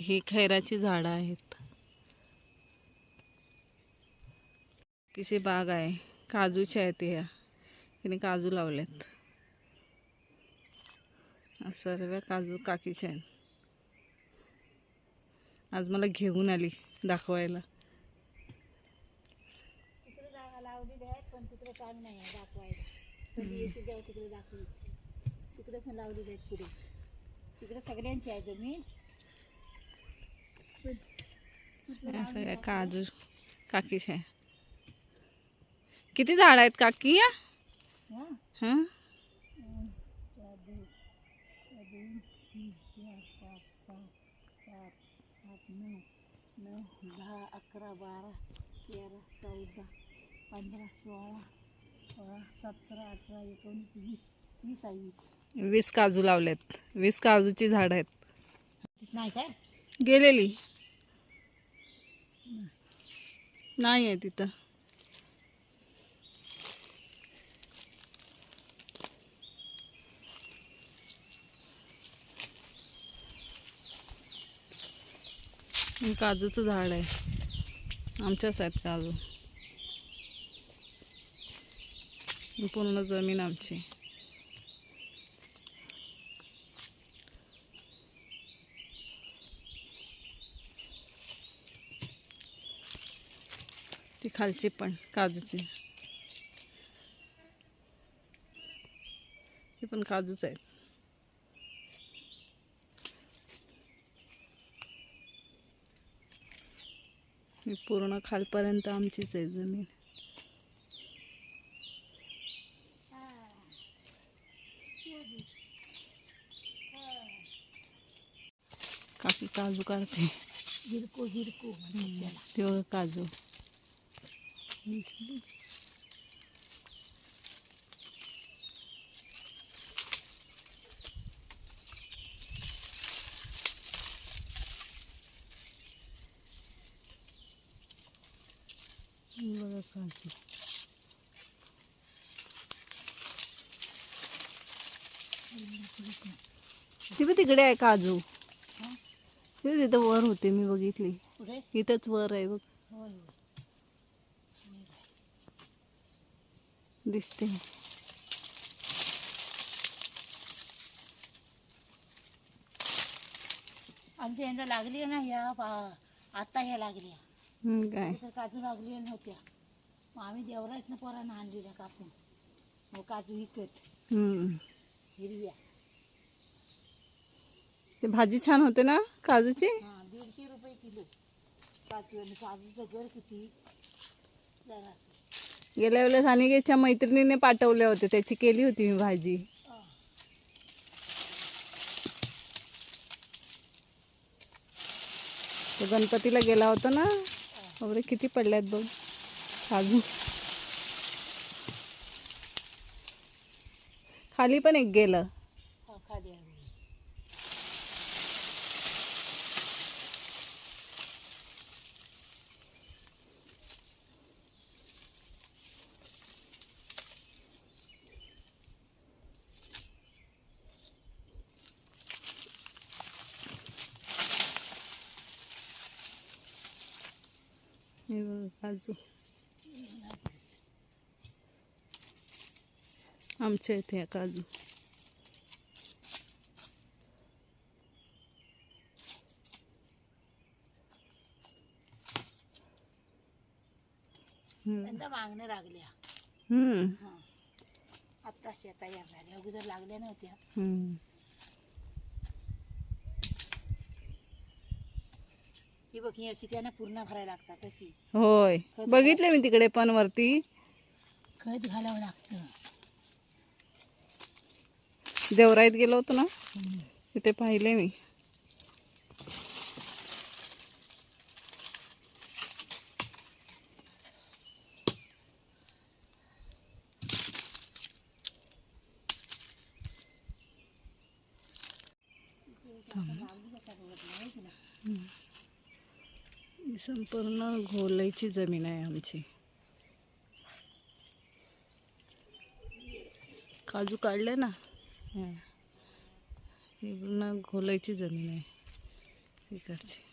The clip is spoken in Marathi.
ही खैराची झाडं आहेत. किशी बाग आहे. काजूच्या आहेत ह्या. तिने काजू लावलेत. आज सर्व काजू काकीच्या आहेत. आज मला घेऊन आली दाखवायला. तिकडे जागा आहेत पण तिकडे काम नाही आहे दाखवायला. तिकडे दाखवी. तिकडे पण लावलेली आहेत पुढे. तिकडे सगळ्यांची आहे जमीन पण म्हटलं या लावली सगळ्या. काजू काकीच्या आहे किती झाड आहेत काकी या? हा? दहा अकरा बारा तेरा चौदा पंधरा सोळा सोळा सतरा अठरा एकोणीस वीस वीस आहे वीस वीस काजू लावलेत. वीस काजूची झाड आहेत. नाही काय? गेलेली. नाही आहे तिथं. काजूचं झाड आहे. आमच्याच आहेत काजू. पूर्ण जमीन आमची. ती खालची पण काजूची. ही पण काजूच आहेत. ही पूर्ण खालपर्यंत आमचीच आहे जमीन. काकी काजू काढते. हिरको हिरको काजू. बघा ती बी तिकडे आहे काजू. तिथं वर होते मी बघितली. इथंच वर आहे बघ होय होय दिसते. आमच्या यांना लागली ना ह्या पा- आता ह्या लागल्या. हम्म, काय? काजू लागल्या नव्हत्या. मग आम्ही देवरायतनं पोरांना आणलेल्या कापून. मग काजू विकत. हम्म. हिरव्या. ते भाजी छान होते ना काजूची? हां दीडशे रुपये किलो. काजू आणि काजूचं दर किती? जरा गेल्या वेळेस अनिकेतच्या मैत्रिणीने पाठवले होते त्याची केली होती मी भाजी. तो गणपतीला गेला होता ना? बापरे किती पडल्यात बघ. काजू खाली पण एक गेलं. खाली काजू आमच्या इथे काजू मागण्या लागल्या. हम्म. आत्ता शेता येणार अगोदर लागल्या नव्हत्या. ही बघ ही अशी त्यांना पूर्ण भरायला लागतात अशी होय. बघितले मी तिकडे पण वरती. खत घालावं लागतं. देवराईत गेलो होतो ना तिथे पाहिले मी. ही संपूर्ण घोलायची जमीन आहे आमची. काजू काढले ना? हा. पूर्ण घोलायची जमीन आहे. इकडचे